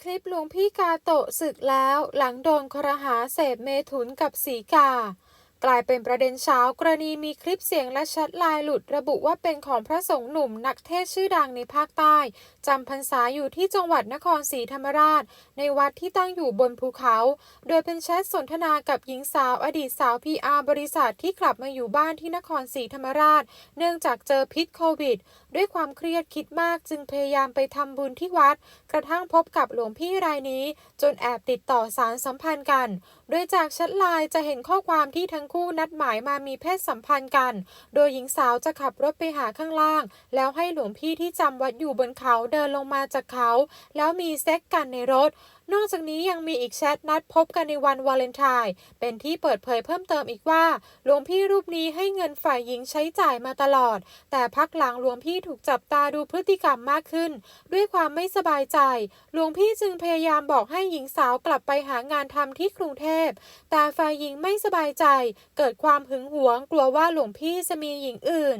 คลิปหลวงพี่กาโตะศึกแล้วหลังโดนครหาเสพเมถุนกับสีกา กลายเป็นประเด็นเช้ากรณีมีคลิปเสียงและแชทไลน์หลุดระบุว่าเป็นของพระสงฆ์หนุ่มนักเทศชื่อดังในภาคใต้จำพรรษาอยู่ที่จังหวัดนครศรีธรรมราช ในวัดที่ตั้งอยู่บนภูเขา โดยเป็นแชทสนทนากับหญิงสาวอดีตสาวพีอาร์บริษัทที่กลับมาอยู่บ้านที่นครศรีธรรมราช เนื่องจากเจอพิษโควิด ด้วยความเครียดคิดมากจึงพยายามไปทำบุญที่วัด กระทั่งพบกับหลวงพี่รายนี้ จนแอบติดต่อสารสัมพันธ์กัน โดยจากแชทไลน์จะเห็นข้อความที่ทั้งคู่นัดหมายมามีเพศสัมพันธ์กัน โดยหญิงสาวจะขับรถไปหาข้างล่าง แล้วให้หลวงพี่ที่จำวัดอยู่บนเขาเดินลงมาจากเขา แล้วมีเซ็กกันในรถนอกจากนี้ยังมีอีกแชทนัดพบกันในวันวาเลนไทน์เป็นที่เปิดเผยเพิ่มเติมอีกว่าหลวงพี่รูปนี้ให้เงินฝ่ายหญิงใช้จ่ายมาตลอด แต่พักหลังหลวงพี่ถูกจับตาดูพฤติกรรมมากขึ้น ด้วยความไม่สบายใจ หลวงพี่จึงพยายามบอกให้หญิงสาวกลับไปหางานทำที่กรุงเทพ แต่ฝ่ายหญิงไม่สบายใจ เกิดความหึงหวง กลัวว่าหลวงพี่จะมีหญิงอื่น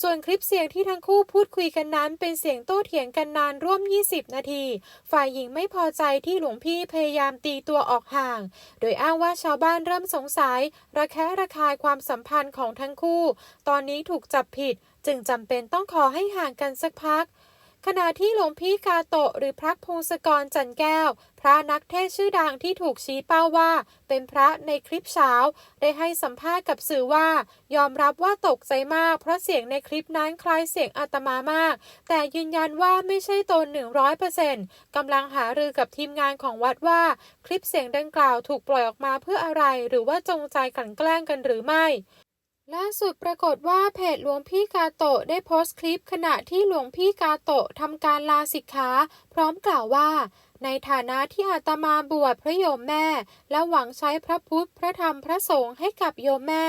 ส่วนคลิปเสียงที่ทั้งคู่พูดคุยกันนั้นเป็นเสียงโต้เถียงกันนานร่วม 20 นาที ฝ่ายหญิงไม่พอใจที่หลวงพี่พยายามตีตัวออกห่าง โดยอ้างว่าชาวบ้านเริ่มสงสัย ระแคะระคายความสัมพันธ์ของทั้งคู่ ตอนนี้ถูกจับผิด จึงจำเป็นต้องขอให้ห่างกันสักพัก ขณะที่หลวงพี่กาโตะหรือพระพงศกรจันแก้ว พระนักเทศชื่อดังที่ถูกชี้เป้าว่า เป็นพระในคลิปเช้า ได้ให้สัมภาษณ์กับสื่อว่า ยอมรับว่าตกใจมาก เพราะเสียงในคลิปนั้นคล้ายเสียงอาตมามาก แต่ยืนยันว่าไม่ใช่ตน100%กำลังหารือกับทีมงานของวัดว่า คลิปเสียงดังกล่าวถูกปล่อยออกมาเพื่ออะไร หรือว่าจงใจกลั่นแกล้งกันหรือไม่ ล่าสุดปรากฏว่าเพจหลวงพี่กาโตะได้โพสต์คลิปขณะที่หลวงพี่กาโตะทำการลาสิกขา พร้อมกล่าวว่า ในฐานะที่อาตมาบวชพระโยมแม่ และหวังใช้พระพุทธพระธรรมพระสงฆ์ให้กับโยมแม่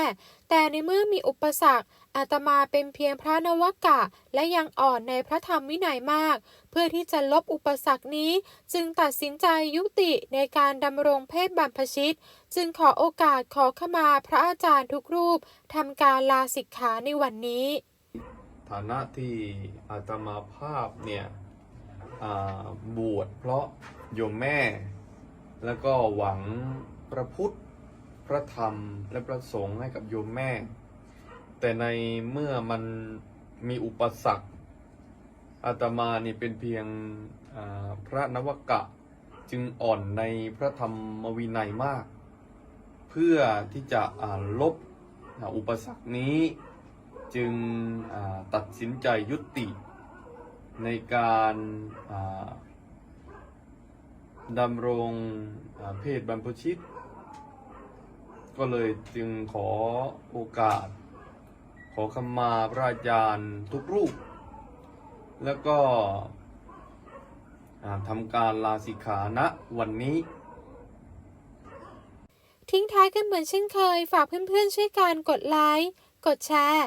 แต่ในเมื่อมีอุปสรรคอาตมาเป็นเพียงพระนวกะ และยังอ่อนในพระธรรมวินัยมาก เพื่อที่จะลบอุปสรรคนี้ จึงตัดสินใจยุติในการดำรงเพศบรรพชิต จึงขอโอกาสขอขมาพระอาจารย์ทุกรูปทำการลาสิกขาในวันนี้ ฐานะที่อาตมาภาพเนี่ย บวชเพราะโยมแม่ แล้วก็หวังพระพุทธ พระธรรม และพระสงฆ์ให้กับโยมแม่ แต่ในเมื่อมันมีอุปสรรคอาตมานี่เป็นเพียงพระนวกะจึงอ่อนในพระธรรมวินัยมาก เพื่อที่จะลบอุปสรรคนี้จึงตัดสินใจยุติ ในการดำรงเพศบรรพชิต ก็เลยจึงขอโอกาส ขอขมาพระอาจารย์ทุกรูป แล้วก็ทำการลาสิกขาณวันนี้ทิ้งท้ายกันเหมือนเช่นเคย ฝากเพื่อนๆช่วยกันกดไลค์ กดแชร์